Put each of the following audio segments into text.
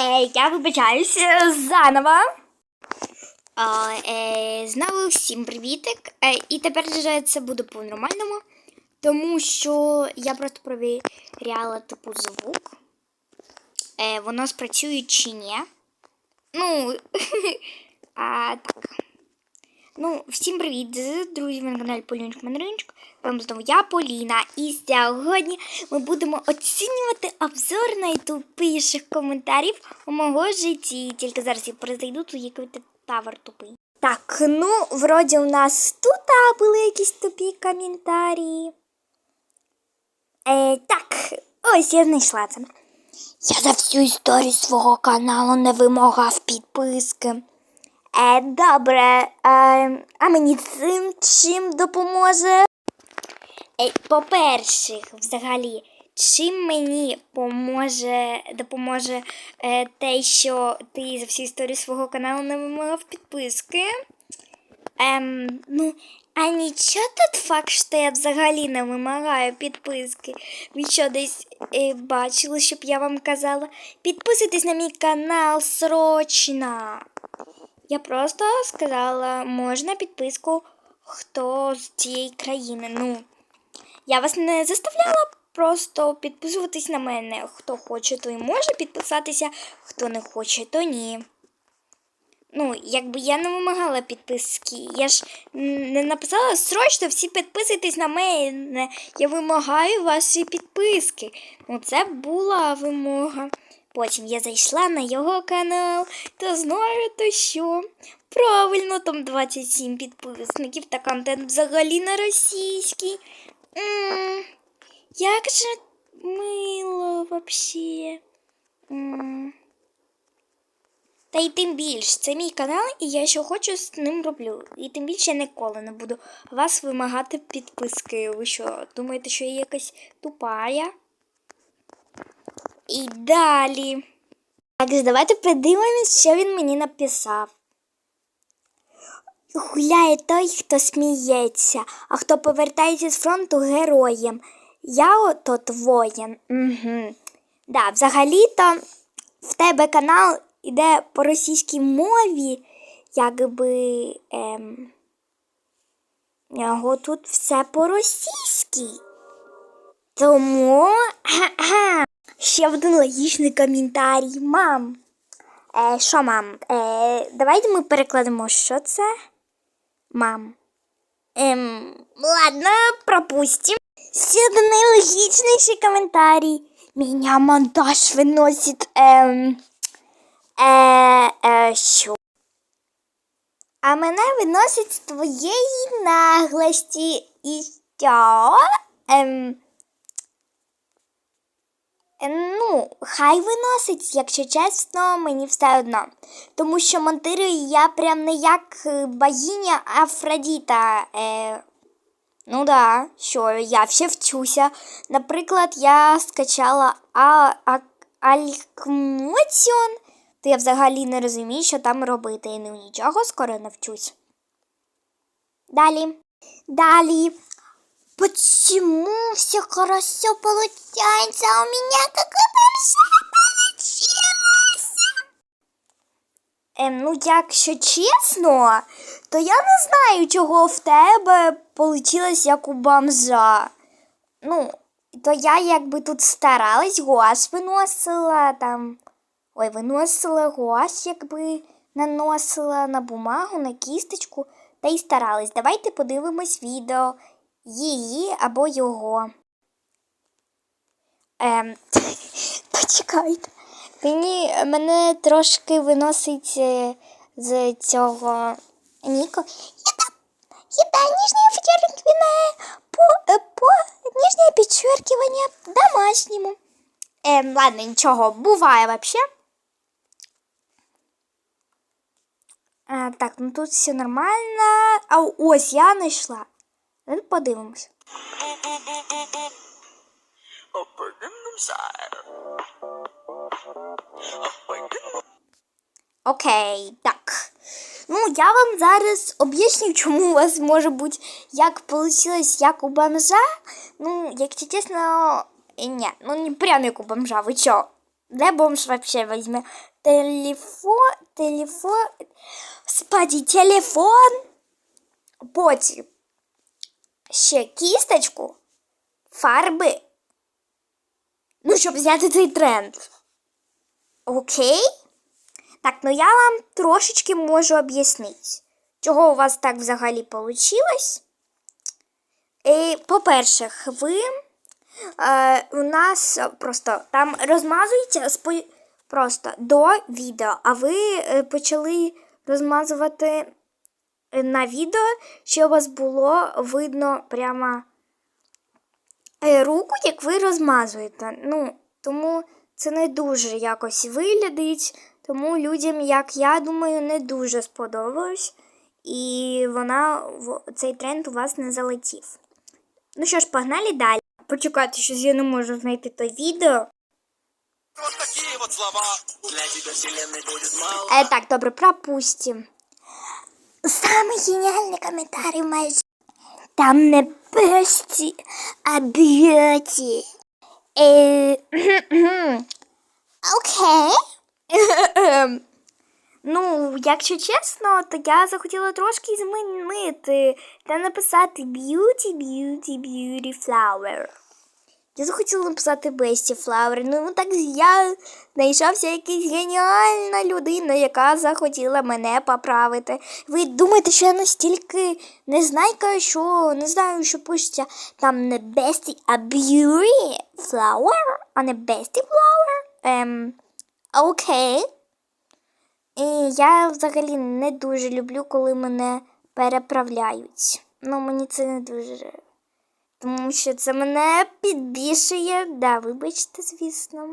Е, я вибачаюся заново. А, е, знову всім привітик. Е, і тепер вже це буде по-нормальному, тому що я просто перевіряла типу звук. Е, воно спрацює чи ні. Ну, а, так. Ну, всім привіт, друзі, ви на каналі Полінчик Мандаринчик. Вам знову я Поліна. І сьогодні ми будемо оцінювати обзор найтупіших коментарів у мого житті. Тільки зараз я перезайду, тут який тавер тупий. Так, ну, вроді у нас тут були якісь тупі коментарі. Е, так, ось я знайшла це. Я за всю історію свого каналу не вимагав підписки. Е, добре, е, а мені цим чим допоможе? Е, по-перше, взагалі, чим мені поможе, допоможе е, те, що ти за всю історію свого каналу не вимагав підписки? Ем, ну, а нічого тут факт, що я взагалі не вимагаю підписки. Ви що десь е, бачили, щоб я вам казала? Підписуйтесь на мій канал срочно. Я просто сказала, можна підписку, хто з цієї країни. Ну, я вас не заставляла просто підписуватись на мене. Хто хоче, той може підписатися, хто не хоче, то ні. Ну, якби я не вимагала підписки. Я ж не написала срочно всі підписуйтесь на мене. Я вимагаю ваші підписки. Ну, це була вимога. Потім я зайшла на його канал та знаєте що? Правильно, там 27 підписників та контент взагалі на російський. М, Як же мило вообще. Та й тим більш, це мій канал, і я що хочу з ним роблю. І тим більше я ніколи не буду вас вимагати підписки. Ви що, думаєте, що я якась тупая? І далі. Так, давайте подивимось, що він мені написав. Гуляє той, хто сміється, а хто повертається з фронту героєм. Я ото воїн. Угу. Да, взагалі-то в тебе канал іде по російській мові, якби ем, його тут все по-російськи. Тому ще один логічний коментарій. Мам. Е, що, мам? Е, давайте ми перекладемо, що це? Мам. Ем, ладно, пропустим. Ще логичнейший комментарий. Меня монтаж выносит, эм, э, э, що? А мене виносить з твоєї наглості. І що? Ем, Ну, хай виносить, якщо чесно, мені все одно. Тому що монтирую я прям не як е, богиня Афродіта. Е, ну да, що я ще вчуся. Наприклад, я скачала а, а, Алькмотіон, то я взагалі не розумію, що там робити. І ну нічого скоро навчусь. Далі. Далі. Почему все хорошо получается, а у меня какой бомжа получилось? Ем, ну, якщо чесно, то я не знаю, чого в тебе получилось як у бомжа. Ну, то я якби тут старалась, гуаш виносила там. Ой, виносила гуаш, якби наносила на бумагу, на кісточку та й старалась. Давайте подивимось відео її або його. Ем, почекайте. Мені мене трошки виносить е, з цього Ніко. Это нижнее подчеркивание по, е, по нижнее підчеркивание домашньому. Ем, ладно, нічого, буває вообще. А, так, ну тут все нормально. А ось я знайшла. Давай подивимось. Окей, так. Ну, я вам зараз об'ясню, чому у вас може бути як вийшло, як у бомжа. Ну, якщо чесно, ні, ну не прям як у бомжа, ви чо? Де бомж вообще візьме телефон, телефон, спаді, телефон, потім ще кісточку, фарби. Ну, щоб взяти цей тренд. Окей? Так, ну я вам трошечки можу об'яснити, чого у вас так взагалі вийшло. По-перше, ви е, у нас просто там розмазується спо- просто до відео, а ви е, почали розмазувати на відео, щоб у вас було видно прямо е, руку, як ви розмазуєте. Ну, тому це не дуже якось виглядить, тому людям, як я думаю, не дуже сподобалось. І вона в- цей тренд у вас не залетів. Ну що ж, погнали далі. Почекайте, щось я не можу знайти то відео. Вот такие вот слова. Для тебя вселенной будет мало. Е, так, добре, пропустим. Самый гениальный комментарий в моей жизни. Там не бесті, а б'єті. Е, Окей. Ну, якщо чесно, то я захотіла трошки змінити та написати beauty, beauty, beauty flower. Я захотіла написати Best Flower. Ну так я знайшовся якась геніальна людина, яка захотіла мене поправити. Ви думаєте, що я настільки незнайка, що не знаю, що пишеться там не Best, а Beauty Flower, а не Best Flower? Ем, окей. І я взагалі не дуже люблю, коли мене переправляють. Ну, мені це не дуже. Тому що це мене підбішує. Да, вибачте, звісно.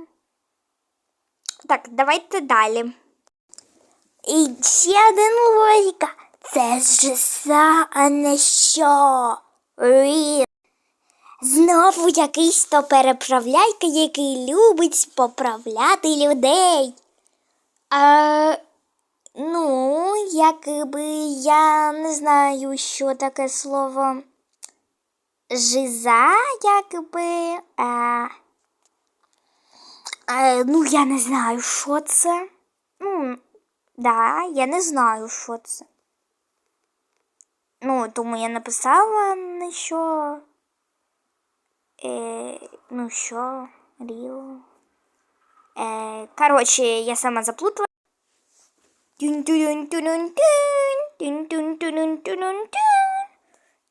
Так, давайте далі. І ще один логіка. Це ж за, а не що. Рі. Знову якийсь то переправляйка, який любить поправляти людей. А, ну, якби я не знаю, що таке слово жиза, якби. А, а, ну, я не знаю, що це. Ну, да, я не знаю, що це. Ну, тому я написала на що. Е, ну що, Ріо. Е, коротше, я сама заплутала. Тюн-тюн-тюн-тюн. Тюн-тюн-тюн-тюн-тюн.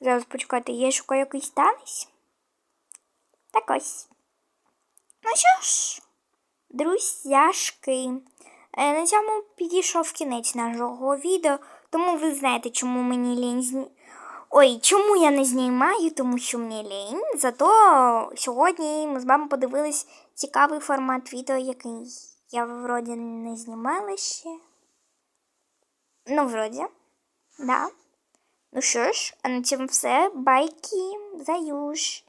Зараз почекайте, я шукаю якийсь танець. Так ось. Ну що ж, друзяшки. Е, на цьому підійшов кінець нашого відео, тому ви знаєте, чому мені лінь зні... Ой, чому я не знімаю, тому що мені лінь. Зато сьогодні ми з вами подивились цікавий формат відео, який я вроді не знімала ще. Ну, вроді, да. Ну що ж, а на цьому все. Байки, заюш.